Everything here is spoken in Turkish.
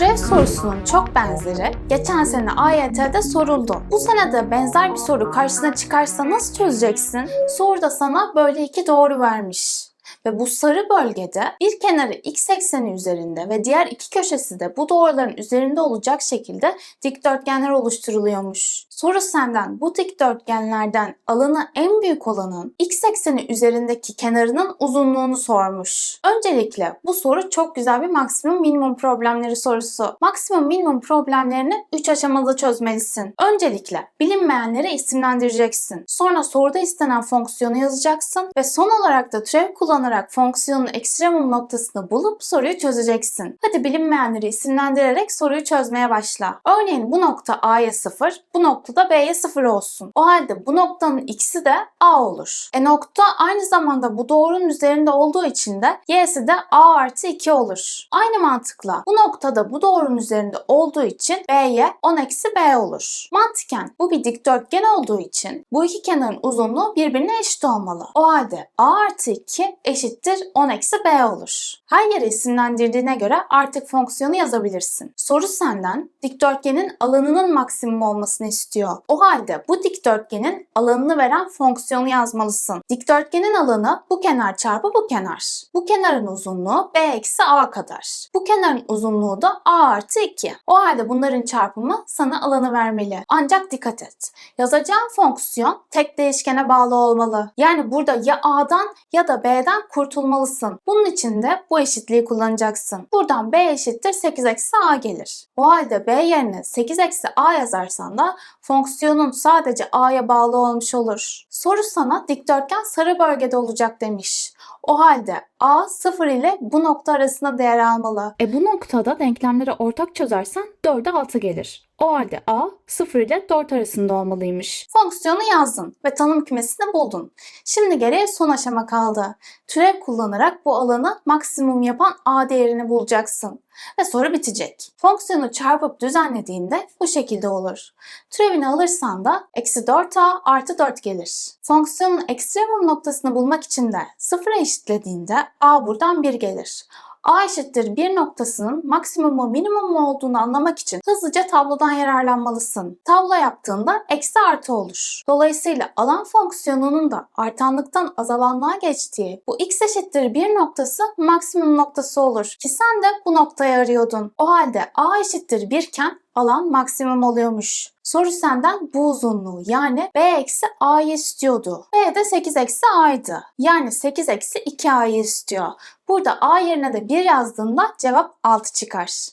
Türev sorusunun çok benzeri geçen sene AYT'de soruldu. Bu sene de benzer bir soru karşına çıkarsa nasıl çözeceksin? Soruda sana böyle iki doğru vermiş. Ve bu sarı bölgede bir kenarı x ekseni üzerinde ve diğer iki köşesi de bu doğruların üzerinde olacak şekilde dikdörtgenler oluşturuluyormuş. Soru senden bu dikdörtgenlerden alanı en büyük olanın x ekseni üzerindeki kenarının uzunluğunu sormuş. Öncelikle bu soru çok güzel bir maksimum minimum problemleri sorusu. Maksimum minimum problemlerini 3 aşamada çözmelisin. Öncelikle bilinmeyenleri isimlendireceksin. Sonra soruda istenen fonksiyonu yazacaksın ve son olarak da türev kullanarak fonksiyonun ekstremum noktasını bulup soruyu çözeceksin. Hadi bilinmeyenleri isimlendirerek soruyu çözmeye başla. Örneğin bu nokta A'ya 0, bu nokta da B'ye 0 olsun. O halde bu noktanın x'i de A olur. E nokta aynı zamanda bu doğrunun üzerinde olduğu için de y'si de A artı 2 olur. Aynı mantıkla bu noktada bu doğrunun üzerinde olduğu için B'ye 10 eksi B olur. Mantıken bu bir dikdörtgen olduğu için bu iki kenarın uzunluğu birbirine eşit olmalı. O halde A artı 2 eşittir 10 eksi B olur. Her yere isimlendirdiğine göre artık fonksiyonu yazabilirsin. Soru senden dikdörtgenin alanının maksimum olmasını istiyor. O halde bu dikdörtgenin alanını veren fonksiyonu yazmalısın. Dikdörtgenin alanı bu kenar çarpı bu kenar. Bu kenarın uzunluğu B eksi A kadar. Bu kenarın uzunluğu da A artı 2. O halde bunların çarpımı sana alanı vermeli. Ancak dikkat et. Yazacağın fonksiyon tek değişkene bağlı olmalı. Yani burada ya A'dan ya da B'den kurtulmalısın. Bunun için de bu eşitliği kullanacaksın. Buradan B eşittir 8 eksi A gelir. O halde B yerine 8 eksi A yazarsan da fonksiyonun sadece A'ya bağlı olmuş olur. Soru sana dikdörtgen sarı bölgede olacak demiş. O halde A 0 ile bu nokta arasında değer almalı. E bu noktada denklemleri ortak çözersen 4'e 6 gelir. O halde A 0 ile 4 arasında olmalıymış. Fonksiyonu yazdın ve tanım kümesini buldun. Şimdi geriye son aşama kaldı. Türev kullanarak bu alanı maksimum yapan A değerini bulacaksın. Ve soru bitecek. Fonksiyonu çarpıp düzenlediğinde bu şekilde olur. Türevini alırsan da eksi 4A artı 4 gelir. Fonksiyonun ekstremum noktasını bulmak için de sıfıra eşitlediğinde A buradan 1 gelir. A eşittir 1 noktasının maksimum mu minimum mu olduğunu anlamak için hızlıca tablodan yararlanmalısın. Tablo yaptığında eksi artı olur. Dolayısıyla alan fonksiyonunun da artanlıktan azalanlığa geçtiği bu x eşittir 1 noktası maksimum noktası olur. Ki sen de bu noktayı arıyordun. O halde A eşittir 1 iken alan maksimum oluyormuş. Soru senden bu uzunluğu yani B eksi A'yı istiyordu. B de 8 eksi A'ydı. Yani 8 eksi 2 A'yı istiyor. Burada A yerine de 1 yazdığında cevap 6 çıkar.